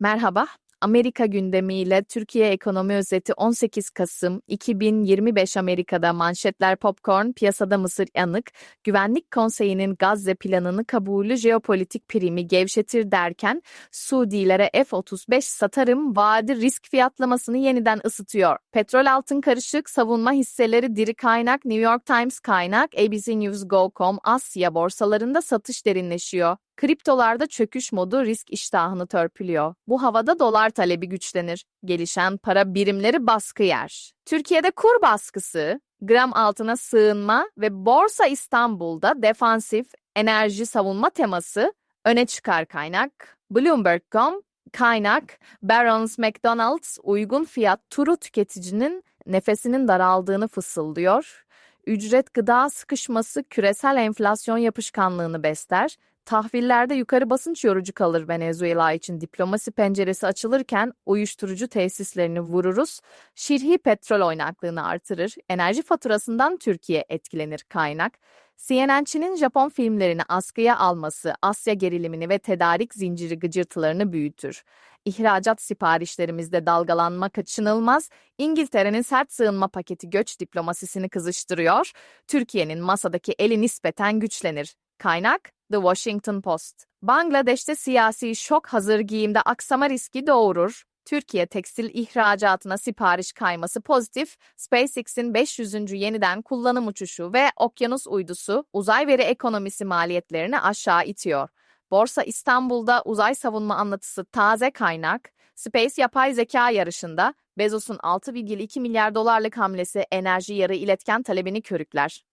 Merhaba. Amerika gündemiyle Türkiye ekonomi özeti 18 Kasım 2025 Amerika'da manşetler popcorn, piyasada mısır yanık, Güvenlik Konseyi'nin Gazze planını kabulü jeopolitik primi gevşetir derken Suudilere F-35 satarım vaadi risk fiyatlamasını yeniden ısıtıyor. Petrol altın karışık, savunma hisseleri diri kaynak, New York Times kaynak, ABC News Go.com Asya borsalarında satış derinleşiyor. Kriptolarda çöküş modu risk iştahını törpülüyor. Bu havada dolar talebi güçlenir. Gelişen para birimleri baskı yer. Türkiye'de kur baskısı, gram altına sığınma ve Borsa İstanbul'da defansif enerji savunma teması öne çıkar kaynak. Bloomberg.com kaynak Barron's McDonald's uygun fiyat turu tüketicinin nefesinin daraldığını fısıldıyor. Ücret gıda sıkışması küresel enflasyon yapışkanlığını besler. Tahvillerde yukarı basınç yorucu kalır Venezuela için diplomasi penceresi açılırken uyuşturucu tesislerini vururuz. Şirhi petrol oynaklığını artırır. Enerji faturasından Türkiye etkilenir kaynak. CNN'çinin Japon filmlerini askıya alması Asya gerilimini ve tedarik zinciri gıcırtılarını büyütür. İhracat siparişlerimizde dalgalanma kaçınılmaz. İngiltere'nin sert sığınma paketi göç diplomasisini kızıştırıyor. Türkiye'nin masadaki eli nispeten güçlenir. Kaynak The Washington Post. Bangladeş'te siyasi şok hazır giyimde aksama riski doğurur. Türkiye tekstil ihracatına sipariş kayması pozitif, SpaceX'in 500. yeniden kullanım uçuşu ve okyanus uydusu uzay veri ekonomisi maliyetlerini aşağı itiyor. Borsa İstanbul'da uzay savunma anlatısı taze kaynak, Space yapay zeka yarışında Bezos'un 6,2 milyar dolarlık hamlesi enerji yarı iletken talebini körükler.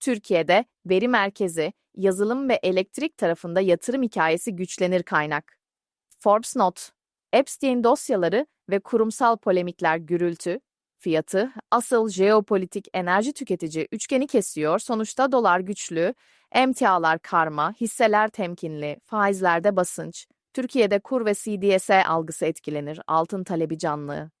Türkiye'de veri merkezi, yazılım ve elektrik tarafında yatırım hikayesi güçlenir kaynak. Forbes Not, Epstein dosyaları ve kurumsal polemikler gürültü, fiyatı, asıl jeopolitik enerji tüketici üçgeni kesiyor, sonuçta dolar güçlü, emtialar karma, hisseler temkinli, faizlerde basınç, Türkiye'de kur ve CDS algısı etkilenir, altın talebi canlı.